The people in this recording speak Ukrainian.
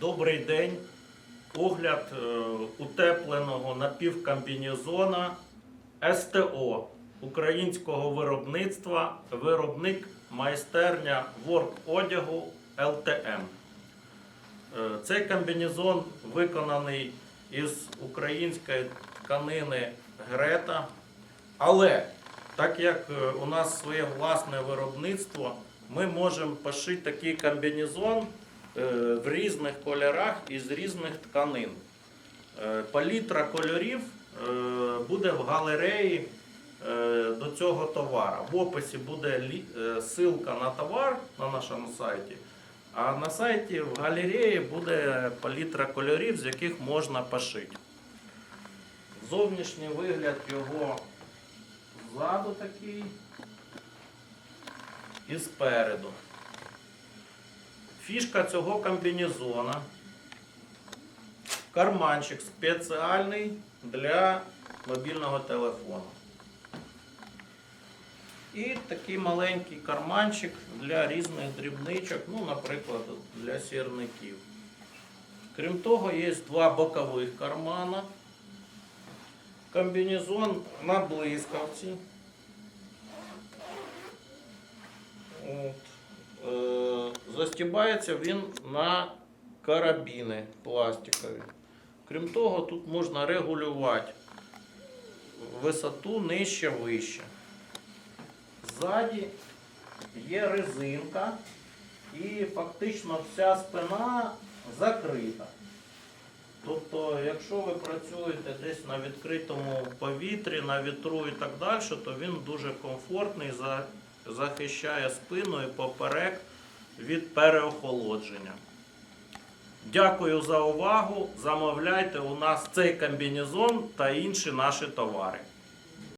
Добрий день. Огляд е, утепленого напівкомбінезона СТО українського виробництва, виробник майстерня ворк одягу ЛТМ. Е, Цей комбінезон виконаний із української тканини Грета. Але так як е, у нас своє власне виробництво, ми можемо пошити такий комбінезон в різних кольорах і з різних тканин. Е, Палітра кольорів е, буде в галереї е, до цього товара. В описі буде е, ссылка на товар на нашому сайті. А на сайті в галереї буде палітра кольорів, з яких можна пошити. Зовнішній вигляд його ззаду такий і спереду. Фішка цього комбінезона. Карманчик спеціальний для мобільного телефону. І такий маленький карманчик для різних дрібничок, ну, наприклад, для сірників. Крім того, є два бокових кармана. Комбінезон на блискавці. От. Застібається він на карабіни пластикові. Крім того, тут можна регулювати висоту нижче вище. Ззаді є резинка і фактично вся спина закрита. Тобто, якщо ви працюєте десь на відкритому повітрі, на вітру і так далі, то він дуже комфортний, захищає спину і поперек від переохолодження. Дякую за увагу. Замовляйте у нас цей комбінезон та інші наші товари.